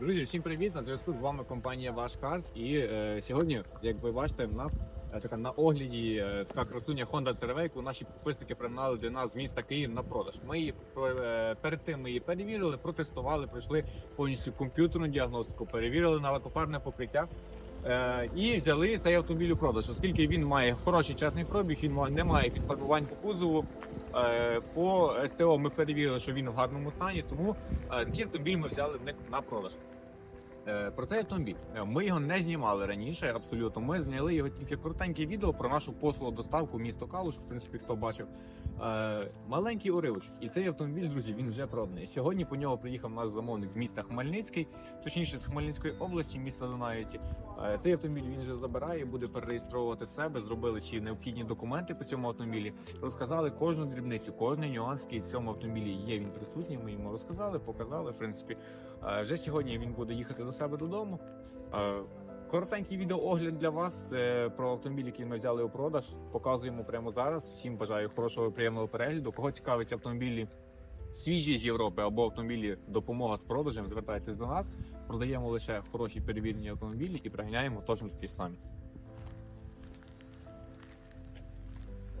всім привіт! На зв'язку з вами компанія Ваш Карс. І е, сьогодні, як ви бачите, в нас е, така на огляді е, така красуня Honda CR-V, яку наші підписники пригнали для нас з міста Київ на продаж. Ми її е, перед тим ми її перевірили, протестували, пройшли повністю комп'ютерну діагностику, перевірили на лакофарне покриття. Е, і взяли цей автомобіль у продаж, оскільки він має хороший чесний пробіг, він не має підфарбувань по кузову. Е, по СТО ми перевірили, що він в гарному стані, тому е, автомобіль ми взяли в них на продаж. Е, Про цей автомобіль Е, ми його не знімали раніше. Абсолютно, ми зняли його тільки коротеньке відео про нашу послугу доставку в місто Калуш. В принципі, хто бачив Е, маленький уривочок. І цей автомобіль, друзі, він вже проданий. Сьогодні по нього приїхав наш замовник з міста Хмельницький, точніше з Хмельницької області, міста Дунаївці. Цей автомобіль він вже забирає, буде перереєстровувати в себе. Зробили всі необхідні документи по цьому автомобілі. Розказали кожну дрібницю, кожний нюанс, який в цьому автомобілі є. Він присутній. Ми йому розказали, показали. В принципі, вже сьогодні він буде їхати до себе додому. Коротенький відеоогляд для вас е, про автомобіль, який ми взяли у продаж. Показуємо прямо зараз. Всім бажаю хорошого приємного перегляду. Кого цікавить автомобілі свіжі з Європи або автомобілі допомога з продажем, звертайтесь до нас. Продаємо лише хороші перевірені автомобілі і приганяємо точно такі самі.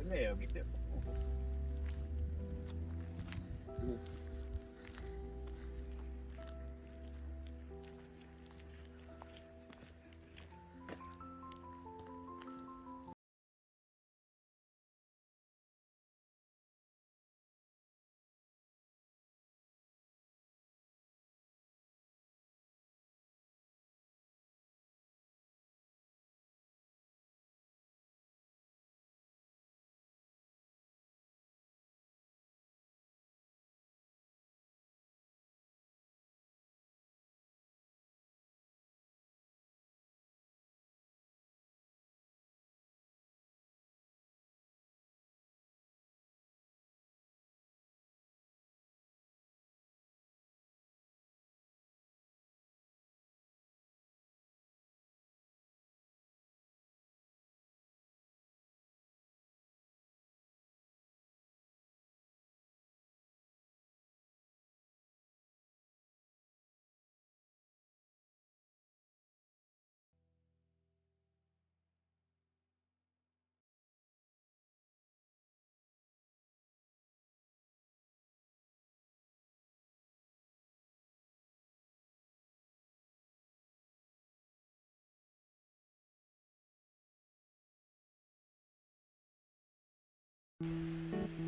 Не, об'єктивно.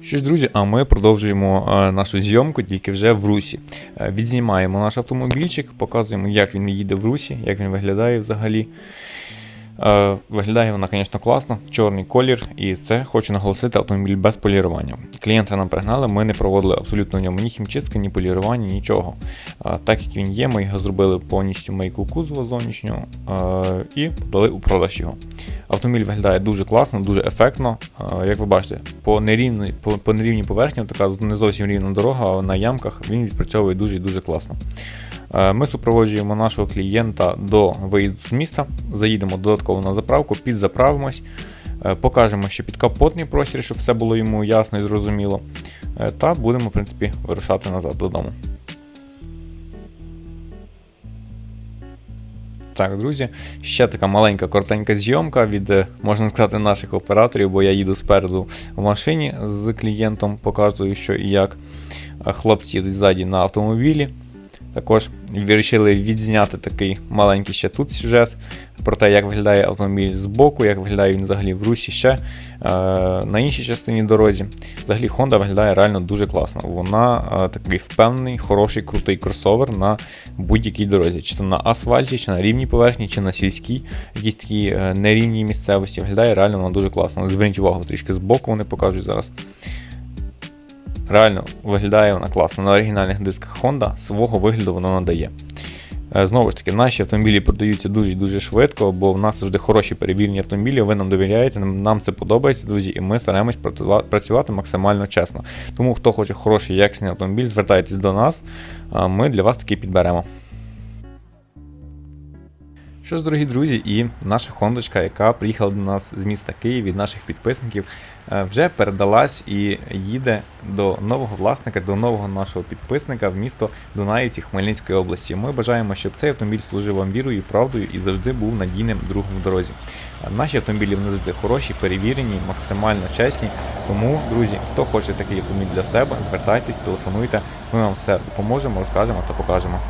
Що ж, друзі, а ми продовжуємо е, нашу зйомку тільки вже в русі. Е, Відзнімаємо наш автомобільчик, показуємо, як він їде в русі, як він виглядає взагалі. Е, Виглядає вона, звісно, класно, чорний колір, і це хочу наголосити автомобіль без полірування. Клієнти нам пригнали, ми не проводили абсолютно в ньому ні хімчистки, ні полірування, нічого. Е, Так як він є, ми його зробили повністю мейку кузова зовнішнього е, і подали у продаж його. Автомобіль виглядає дуже класно, дуже ефектно. Як ви бачите, по нерівній, по, по нерівній поверхні, така не зовсім рівна дорога, а на ямках він відпрацьовує дуже і дуже класно. Е, Ми супроводжуємо нашого клієнта до виїзду з міста, заїдемо додатково на заправку, підзаправимось, е, покажемо, що підкапотний простір, щоб все було йому ясно і зрозуміло. е, Та будемо, в принципі, вирушати назад додому. Так, друзі, ще така маленька коротенька зйомка від, можна сказати, наших операторів, бо я їду спереду в машині з клієнтом, показую, що і як хлопці їдуть ззаді на автомобілі. Також вирішили відзняти такий маленький ще тут сюжет про те, як виглядає автомобіль з боку, як виглядає він взагалі в русі ще е, на іншій частині дорозі. Взагалі Honda виглядає реально дуже класно. Вона е, такий впевнений, хороший, крутий кросовер на будь-якій дорозі, чи то на асфальті, чи на рівній поверхні, чи на сільській, якійсь такій е, нерівній місцевості. Виглядає реально вона дуже класно. Зверніть увагу, трішки з боку вони покажуть зараз. Реально виглядає вона класно. На оригінальних дисках Honda свого вигляду вона надає. Е, Знову ж таки, наші автомобілі продаються дуже дуже швидко, бо в нас завжди хороші перевірені автомобілі, ви нам довіряєте, нам це подобається, друзі, і ми стараємось працювати максимально чесно. Тому хто хоче хороший якісний автомобіль, звертайтесь до нас, ми для вас такий підберемо. Що ж, дорогі друзі, і наша хондочка, яка приїхала до нас з міста Київ від наших підписників, е, вже передалась і їде до нового власника, до нового нашого підписника в місто Дунаївці Хмельницької області. Ми бажаємо, щоб цей автомобіль служив вам вірою, правдою і завжди був надійним другом в дорозі. Е, Наші автомобілі вони завжди хороші, перевірені, максимально чесні. Тому, друзі, хто хоче такий автомобіль для себе, звертайтесь, телефонуйте. Ми вам все допоможемо, розкажемо та покажемо.